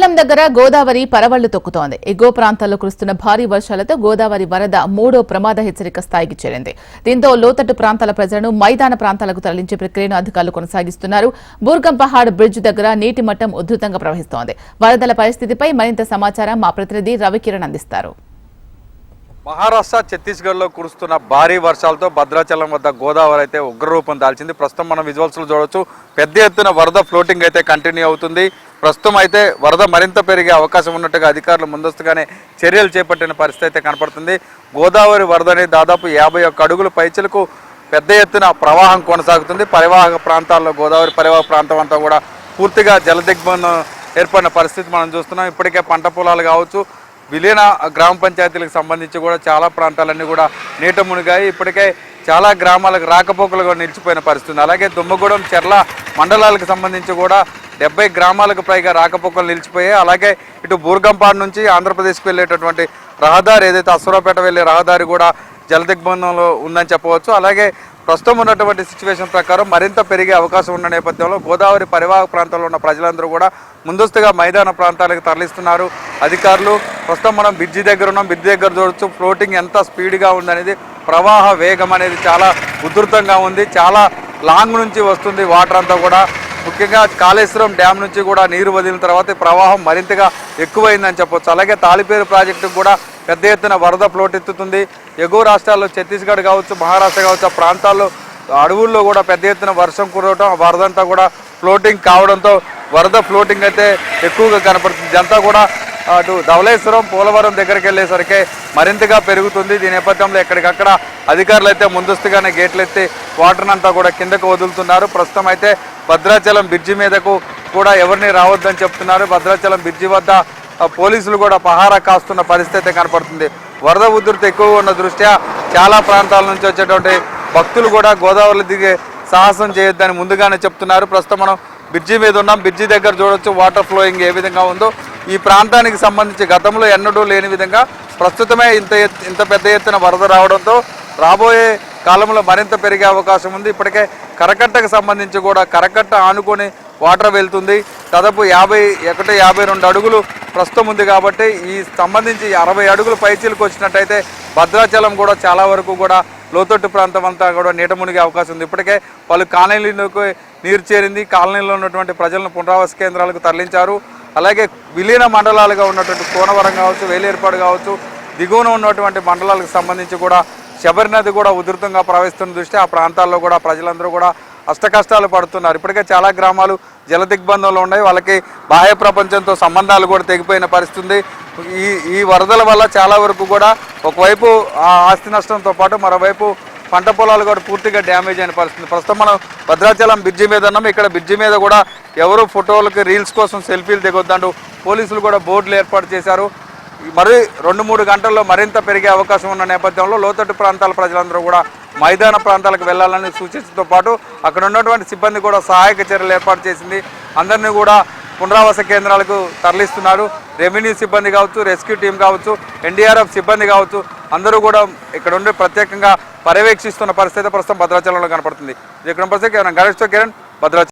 శ్రీశైలం దగ్గర గోదావరి పరవళ్ళు తొక్కుతోంది. ఎగువ ప్రాంతాల్లో కురుస్తున్న భారీ వర్షాలతో గోదావరి వరద మూడో ప్రమాద హెచ్చరిక స్థాయికి చేరింది. దీంతో లోతట్టు ప్రాంతాల ప్రజలను మైదాన ప్రాంతాలకు తరలించే ప్రక్రియను అధికారులు కొనసాగిస్తున్నారు. బూర్గం పహాడ్ బ్రిడ్జ్ దగ్గర నీటి మట్టం ఉధృతంగా ప్రవహిస్తోంది. వరదల పరిస్థితిపై మరింత సమాచారం మా ప్రతినిధి రవికిరణ్ అందిస్తారు. మహారాష్ట్ర ఛత్తీస్గఢ్లో కురుస్తున్న భారీ వర్షాలతో భద్రాచలం వద్ద గోదావరి అయితే ఉగ్రరూపం దాల్చింది. ప్రస్తుతం మనం విజువల్స్లో చూడొచ్చు. పెద్ద ఎత్తున వరద ఫ్లోటింగ్ అయితే కంటిన్యూ అవుతుంది. ప్రస్తుతం అయితే వరద మరింత పెరిగే అవకాశం ఉన్నట్టుగా అధికారులు ముందస్తుగానే చర్యలు చేపట్టిన పరిస్థితి అయితే కనపడుతుంది. గోదావరి వరదని దాదాపు యాభై ఒక్క అడుగుల పైచలకు పెద్ద ఎత్తున ప్రవాహం కొనసాగుతుంది. పరివాహక ప్రాంతాల్లో గోదావరి పరివాహక ప్రాంతం అంతా కూడా పూర్తిగా జలదిగ్బంధం ఏర్పడిన పరిస్థితి మనం చూస్తున్నాం. ఇప్పటికే పంట పొలాలు కావచ్చు విలీన గ్రామ పంచాయతీలకు సంబంధించి కూడా చాలా ప్రాంతాలన్నీ కూడా నీట మునిగాయి. ఇప్పటికే చాలా గ్రామాలకు రాకపోకలు నిలిచిపోయిన పరిస్థితి ఉంది. అలాగే దుమ్మగూడెం చెర్ల మండలాలకు సంబంధించి కూడా డెబ్బై గ్రామాలకు పైగా రాకపోకలు నిలిచిపోయాయి. అలాగే ఇటు బూర్గంపాడు నుంచి ఆంధ్రప్రదేశ్కి వెళ్ళేటటువంటి రహదారి ఏదైతే అసురాపేట వెళ్ళే రహదారి కూడా జలదిగ్బంధంలో ఉందని చెప్పవచ్చు. అలాగే ప్రస్తుతం ఉన్నటువంటి సిచ్యువేషన్ ప్రకారం మరింత పెరిగే అవకాశం ఉన్న నేపథ్యంలో గోదావరి పరివాహక ప్రాంతంలో ఉన్న ప్రజలందరూ కూడా ముందస్తుగా మైదాన ప్రాంతాలకు తరలిస్తున్నారు. అధికారులు ప్రస్తుతం మనం బ్రిడ్జి దగ్గర ఉన్నాం. బ్రిడ్జి దగ్గర చూడొచ్చు ఫ్లోటింగ్ ఎంత స్పీడ్గా ఉందనేది ప్రవాహ వేగం అనేది చాలా ఉధృతంగా ఉంది. చాలా లాంగ్ నుంచి వస్తుంది వాటర్ అంతా కూడా. ముఖ్యంగా కాళేశ్వరం డ్యామ్ నుంచి కూడా నీరు వదిలిన తర్వాత ప్రవాహం మరింతగా ఎక్కువైందని చెప్పొచ్చు. అలాగే తాళిపేరు ప్రాజెక్టుకు కూడా పెద్ద ఎత్తున వరద ఫ్లోట్ ఎత్తుతుంది ఎగువ రాష్ట్రాల్లో ఛత్తీస్గఢ్ కావచ్చు మహారాష్ట్ర కావచ్చు ఆ ప్రాంతాల్లో అడవుల్లో కూడా పెద్ద ఎత్తున వర్షం కురవటం ఆ వరద అంతా కూడా ఫ్లోటింగ్ కావడంతో వరద ఫ్లోటింగ్ అయితే ఎక్కువగా కనపడుతుంది. ఇదంతా కూడా అటు ధవలేశ్వరం పోలవరం దగ్గరికి వెళ్ళేసరికి మరింతగా పెరుగుతుంది. దీని నేపథ్యంలో ఎక్కడికక్కడ అధికారులు అయితే ముందస్తుగానే గేట్లు ఎత్తి వాటర్ అంతా కూడా కిందకు వదులుతున్నారు. ప్రస్తుతం అయితే భద్రాచలం బ్రిడ్జి మీదకు కూడా ఎవరిని రావద్దని చెప్తున్నారు. భద్రాచలం బ్రిడ్జి వద్ద పోలీసులు కూడా పహారా కాస్తున్న పరిస్థితి కనపడుతుంది. వరద ఉధృతి ఎక్కువ ఉన్న దృష్ట్యా చాలా ప్రాంతాల నుంచి వచ్చేటువంటి భక్తులు కూడా గోదావరిలో దిగే సాహసం చేయొద్దని ముందుగానే చెప్తున్నారు. ప్రస్తుతం మనం బ్రిడ్జి మీద ఉన్నాం. బ్రిడ్జి దగ్గర చూడొచ్చు వాటర్ ఫ్లోయింగ్ ఏ విధంగా ఉందో. ఈ ప్రాంతానికి సంబంధించి గతంలో ఎన్నడూ లేని విధంగా ప్రస్తుతమే ఇంత ఇంత పెద్ద ఎత్తున వరద రావడంతో రాబోయే కాలంలో మరింత పెరిగే అవకాశం ఉంది. ఇప్పటికే కరకట్టకు సంబంధించి కూడా కరకట్ట ఆనుకొని వాటర్ వెళ్తుంది. దాదాపు యాభై ఒకటి యాభై రెండు అడుగులు ప్రస్తుతం ఉంది కాబట్టి ఈ సంబంధించి అరవై అడుగులు పైచీలకు వచ్చినట్టయితే భద్రాచలం కూడా చాలా వరకు కూడా లోతట్టు ప్రాంతం అంతా కూడా నీట మునిగే అవకాశం ఉంది. ఇప్పటికే పలు కాలనీలకు నీరు చేరింది. కాలనీలో ఉన్నటువంటి ప్రజలను పునరావాస కేంద్రాలకు తరలించారు. అలాగే విలీన మండలాలుగా ఉన్నటువంటి కోనవరం కావచ్చు వేలేర్పాడు కావచ్చు దిగువన ఉన్నటువంటి మండలాలకు సంబంధించి కూడా శబరి నది కూడా ఉధృతంగా ప్రవహిస్తున్న దృష్ట్యా ఆ ప్రాంతాల్లో కూడా ప్రజలందరూ కూడా అష్టకష్టాలు పడుతున్నారు. ఇప్పటికే చాలా గ్రామాలు జల దిగ్బంధంలో ఉన్నాయి. వాళ్ళకి బాహ్య ప్రపంచంతో సంబంధాలు కూడా తెగిపోయిన పరిస్థితి ఈ ఈ వరదల వల్ల చాలా వరకు కూడా ఒకవైపు ఆ ఆస్తి నష్టంతో పాటు మరోవైపు పంట పొలాలు కూడా పూర్తిగా డ్యామేజ్ అయిన పరిస్థితి. ప్రస్తుతం మనం భద్రాచలం బ్రిడ్జి మీద ఉన్నాం. ఇక్కడ బ్రిడ్జి మీద కూడా ఎవరు ఫోటోలకి రీల్స్ కోసం సెల్ఫీలు దిగొద్దంటూ పోలీసులు కూడా బోర్డులు ఏర్పాటు చేశారు. మరి రెండు మూడు గంటల్లో మరింత పెరిగే అవకాశం ఉన్న నేపథ్యంలో లోతట్టు ప్రాంతాల ప్రజలందరూ కూడా మైదాన ప్రాంతాలకు వెళ్ళాలని సూచించడంతో పాటు అక్కడ ఉన్నటువంటి సిబ్బంది కూడా సహాయక చర్యలు ఏర్పాటు చేసింది. అందరినీ కూడా పునరావాస కేంద్రాలకు తరలిస్తున్నారు. రెవెన్యూ సిబ్బంది కావచ్చు రెస్క్యూ టీం కావచ్చు ఎన్డీఆర్ఎఫ్ సిబ్బంది కావచ్చు అందరూ కూడా ఇక్కడ ఉండి ప్రత్యేకంగా పర్యవేక్షిస్తున్న పరిస్థితి ప్రస్తుతం భద్రాచలంలో కనపడుతుంది. ఇక్కడ పరిస్థితి. గణేష్తో కిరణ్ భద్రాచలం.